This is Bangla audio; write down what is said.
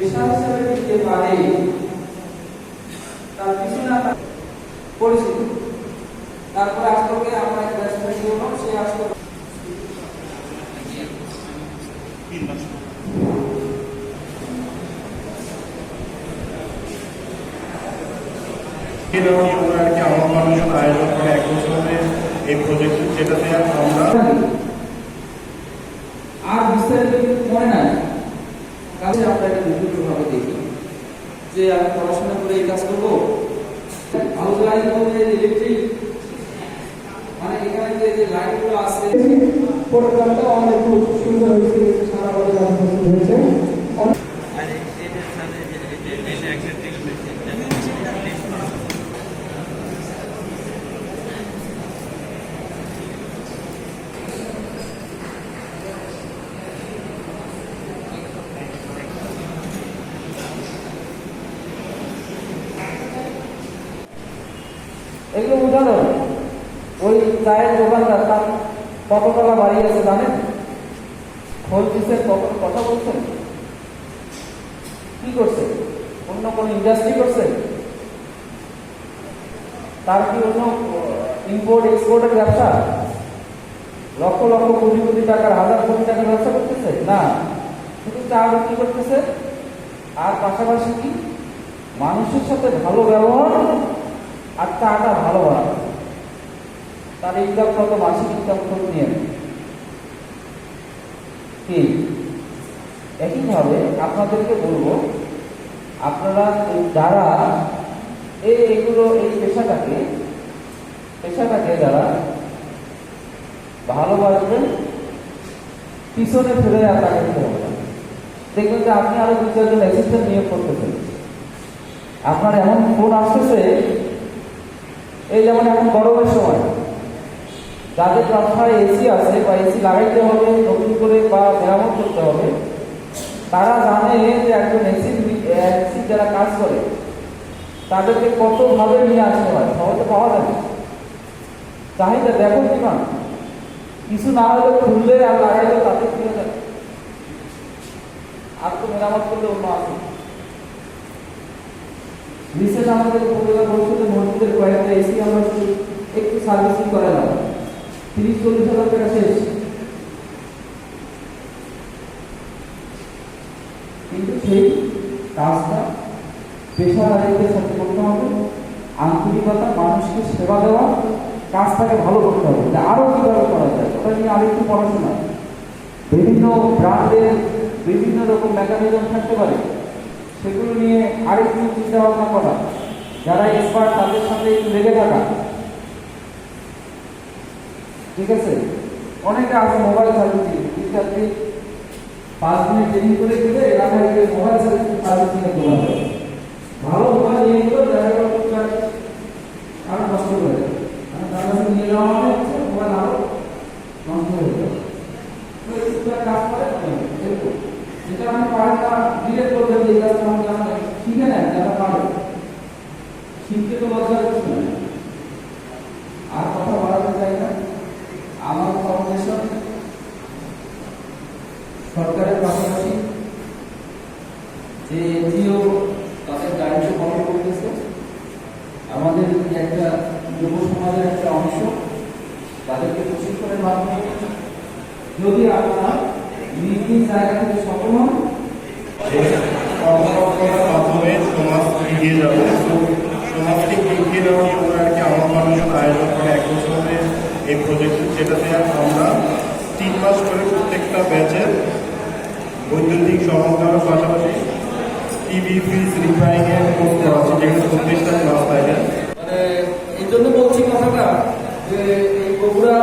পেশা হিসেবে নিতে পারে তার পিছনে আমরা পরিচিতি তারপরে আজকে আমরা একটা করলাম সে আজকে আয়োজন করে এক বছরের এই প্রজেক্ট যেটাতে আমরা আর বিস্তারিত কিন্তু মনে নাই কাজে আমরা এটা বিভিন্ন ভাবে দেখি যে আমি পড়াশোনা করে এই কাজ করব? হাউস লাইন বলতে ইলেকট্রিক মানে এখানে যে লাইট লাইনগুলো আছে প্রোগ্রামটা অনেক খুব সুন্দর হয়েছে। এগুলো উদাহরণ ওই চায়ের দোকানদার তার কত টাকা বাড়িয়েছে জানেন? খোল কত কথা বলছেন? কি করছে? অন্য কোন ইন্ডাস্ট্রি করছে? তার কি অন্য ইম্পোর্ট এক্সপোর্টের ব্যবসা? লক্ষ লক্ষ কোটি কোটি টাকার, হাজার কোটি টাকার ব্যবসা করতেছে? না। শুধু চা বিক্রি করতেছে। আর পাশাপাশি কি? মানুষের সাথে ভালো ব্যবহার আর টাকা ভালো বাড়ানো তার ইনকাম কত? মাসিক ইনকাম কত নিয়ে? কি একইভাবে আপনাদেরকে বলব, আপনারা যারা এই এগুলো, এই পেশাটাকে পেশাটাকে যারা ভালোবাসবেন, পিছনে ফেলে আর না। দেখবেন যে আপনি আরও দু চারজন অ্যাসিস্ট্যান্ট নিয়োগ করতেছেন। আপনার এমন ফোন আসতেছে এই যেমন এখন গরমের সময়, যাদের বাসায় এসি আছে বা এসি লাগাইতে হবে, নতুন করে বা মেরামত করতে হবে, তারা জানে যে একজন এসি এসি যারা কাজ করে, তাদেরকে কতভাবে নিয়ে আসতে হয়, সহজে পাওয়া যাবে না। চাহিদা দেখো কিমান কিছু না হলে খুললে আর লাগাইলে তাতে কি হয়ে যায় আর তো মেরামত করলে অন্য আছে রিসেন্ট আমাদের উপজেলা পরিষদের মসজিদের কয়েকটা এসি আমরা একটু সার্ভিসিং করালাম। তিরিশ, চল্লিশ হাজার টাকা শেষ। কিন্তু সেই কাজটা পেশাদারিত্বের সাথে করতে হবে। আন্তরিকতা, মানুষকে সেবা দেওয়া, কাজটাকে ভালো করতে হবে। আরও কীভাবে করা যায়, ওটা নিয়ে আরেকটু পড়াশোনা। বিভিন্ন ব্র্যান্ডের বিভিন্ন রকম মেকানিজম থাকতে পারে। সেগুলো নিয়ে আরেকটু চিন্তা ভাবনা করা। যারা এক্সপার্ট তাদের সাথে একটু লেগে থাকা। ঠিক আছে? অনেকে আছে মোবাইল সার্ভিসিং। শিক্ষার্থী পাঁচ মিনিট ট্রেনিং করে গেলে এলাকায় গিয়ে মোবাইল সার্ভিসিং সার্ভিসিং এর দোকান দেয়। ভালো মোবাইল নিয়ে গেল দেখা গেল আরও নষ্ট হয়ে আর তার কাছে নিয়ে যাওয়া মানে মোবাইল আরও নষ্ট হয়ে যায়। কাজ করে, এরকম। যেটা আমি পারি না ডিলেট করবেন যে এই কাজটা আমি জানা নেই শিখে নেন যারা পারে শিখতে তো লজ্জা কিছু আর কথা বাড়াতে চাই না। আমার ফাউন্ডেশন সরকারের পাশাপাশি যে এনজিও তাদের দায়িত্ব পালন করতেছে, আমাদের একটা যুব সমাজের একটা অংশ, তাদেরকে প্রশিক্ষণের মাধ্যমে যদি আপনারা নিজ নিজ জায়গা থেকে সফল হন এগিয়ে যাবে। তো সমাজকে এগিয়ে নেওয়ার জন্য আর কি আমার মানুষজন আয়োজন করে এক বছরের এই প্রজেক্ট যেটাতে আমরা তিন মাস করে প্রত্যেকটা ব্যাচের বৈদ্যুতিক সরঞ্জামের পাশাপাশি টিভি ফ্রিজ রিপেয়ারিং এর কোর্স করাচ্ছে যেগুলো চব্বিশটা ক্লাস থাকে মানে এই জন্য বলছি কথাটা যে এই বগুড়া